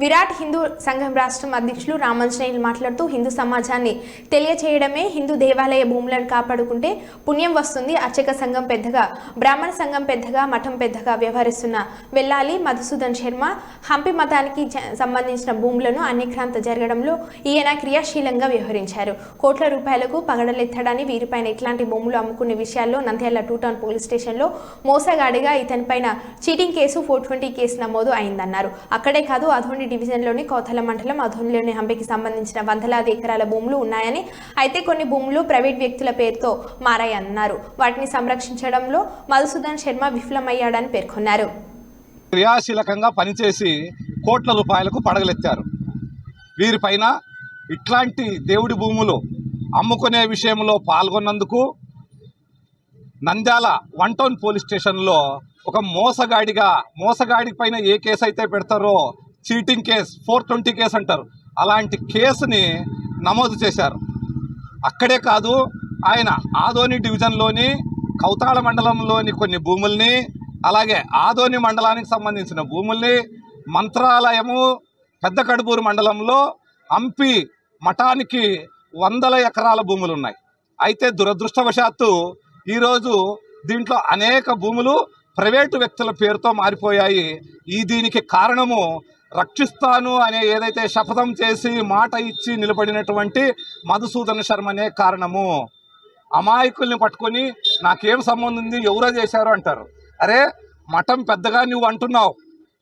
విరాట్ హిందూ సంఘం రాష్ట్రం అధ్యక్షులు రామంజనేయులు మాట్లాడుతూ హిందూ సమాజాన్ని తెలియచేయడమే హిందూ దేవాలయ భూములను కాపాడుకుంటే పుణ్యం వస్తుంది. అర్చక సంఘం పెద్దగా బ్రాహ్మణ సంఘం పెద్దగా మఠం పెద్దగా వ్యవహరిస్తున్న వెల్లాలి మధుసూదన్ శర్మ హంపి మతానికి సంబంధించిన భూములను అన్యక్రాంత జరగడంలో ఈయన క్రియాశీలంగా వ్యవహరించారు. కోట్ల రూపాయలకు పగడలెత్తడాన్ని వీరిపైన ఇట్లాంటి భూములు అమ్ముకునే విషయాల్లో నంద్యాల టూ టౌన్ పోలీస్ స్టేషన్లో మోసగాడిగా ఇతనిపైన cheating case four twenty case నమోదు అయిందన్నారు. అక్కడే కాదు అధోని డివిజన్లోని కోతల మండలం అధోనిలోని హంపికి సంబంధించిన వందలాది ఎకరాల భూములు ఉన్నాయని అయితే కొన్ని భూములు ప్రైవేట్ వ్యక్తుల పేరుతో మారాయన్నారు. వాటిని సంరక్షించడంలో మధుసూదన్ శర్మ విఫలమయ్యాడని పేర్కొన్నారు. క్రియాశీలకంగా పనిచేసి కోట్ల రూపాయలకు పడగలెత్తారు. వీరిపైన ఇట్లాంటి దేవుడి భూములు అమ్ముకునే విషయంలో పాల్గొన్నందుకు నంద్యాల వన్ టౌన్ పోలీస్ స్టేషన్లో ఒక మోసగాడిగా మోసగాడి పైన ఏ కేసు అయితే పెడతారో cheating case four twenty case అంటారు. అలాంటి కేసుని నమోదు చేశారు. అక్కడే కాదు ఆయన ఆదోని డివిజన్లోని కౌతాళ మండలంలోని కొన్ని భూముల్ని అలాగే ఆదోని మండలానికి సంబంధించిన భూముల్ని మంత్రాలయము పెద్ద కడుపూరు మండలంలో హంపి మఠానికి వందల ఎకరాల భూములు ఉన్నాయి అయితే దురదృష్టవశాత్తు ఈరోజు దీంట్లో అనేక భూములు ప్రైవేటు వ్యక్తుల పేరుతో మారిపోయాయి. ఈ దీనికి కారణము రక్షిస్తాను అనే ఏదైతే శపథం చేసి మాట ఇచ్చి నిలబడినటువంటి మధుసూదన శర్మనే కారణము. అమాయకుల్ని పట్టుకొని నాకేం సంబంధం ఉంది ఎవరో చేశారు అంటారు. అరే మఠం పెద్దగా నువ్వు అంటున్నావు.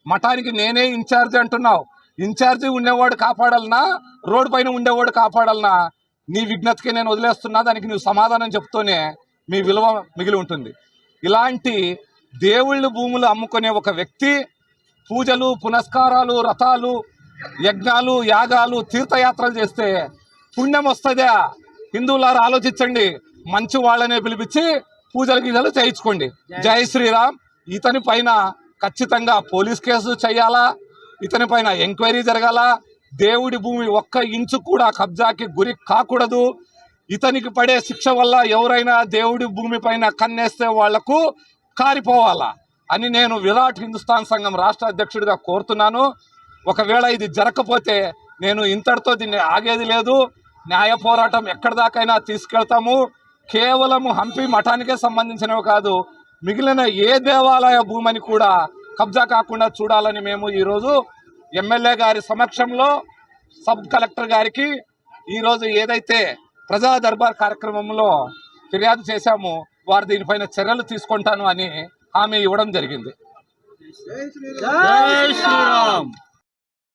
మఠానికి నేనే ఇన్ఛార్జి అంటున్నావు. ఇన్ఛార్జి ఉండేవాడు కాపాడాలనా? రోడ్డు పైన ఉండేవాడు కాపాడాలనా? నీ విజ్ఞతకి నేను వదిలేస్తున్నా దానికి నువ్వు సమాధానం చెప్తూనే మీ విలువ మిగిలి ఉంటుంది. ఇలాంటి దేవుళ్ళు భూములు అమ్ముకునే ఒక వ్యక్తి పూజలు పునస్కారాలు రథాలు యజ్ఞాలు యాగాలు తీర్థయాత్రలు చేస్తే పుణ్యం వస్తుందా? హిందువులారు ఆలోచించండి. మంచి వాళ్ళనే పిలిపించి పూజలు గీజలు చేయించుకోండి. జై శ్రీరామ్. ఇతని పైన ఖచ్చితంగా పోలీస్ కేసు చేయాలా? ఇతని పైన ఎంక్వైరీ జరగాల? దేవుడి భూమి ఒక్క ఇంచు కూడా కబ్జాకి గురి కాకూడదు. ఇతనికి పడే శిక్ష వల్ల ఎవరైనా దేవుడి భూమి పైన కన్నేస్తే వాళ్ళకు కారిపోవాలా? అని నేను విరాట్ హిందుస్థాన్ సంఘం రాష్ట్ర అధ్యక్షుడిగా కోరుతున్నాను. ఒకవేళ ఇది జరగకపోతే నేను ఇంతటితో దీన్ని ఆగేది లేదు. న్యాయ పోరాటం ఎక్కడి దాకైనా తీసుకెళ్తాము. కేవలం హంపి మఠానికే సంబంధించినవి కాదు మిగిలిన ఏ దేవాలయ భూమిని కూడా కబ్జా కాకుండా చూడాలని మేము ఈరోజు ఎమ్మెల్యే గారి సమక్షంలో సబ్ కలెక్టర్ గారికి ఈరోజు ఏదైతే ప్రజా దర్బార్ కార్యక్రమంలో ఫిర్యాదు చేశామో వారు దీనిపైన చర్యలు తీసుకుంటాను అని హామీ ఇవ్వడం జరిగింది. జై శ్రీరామ్.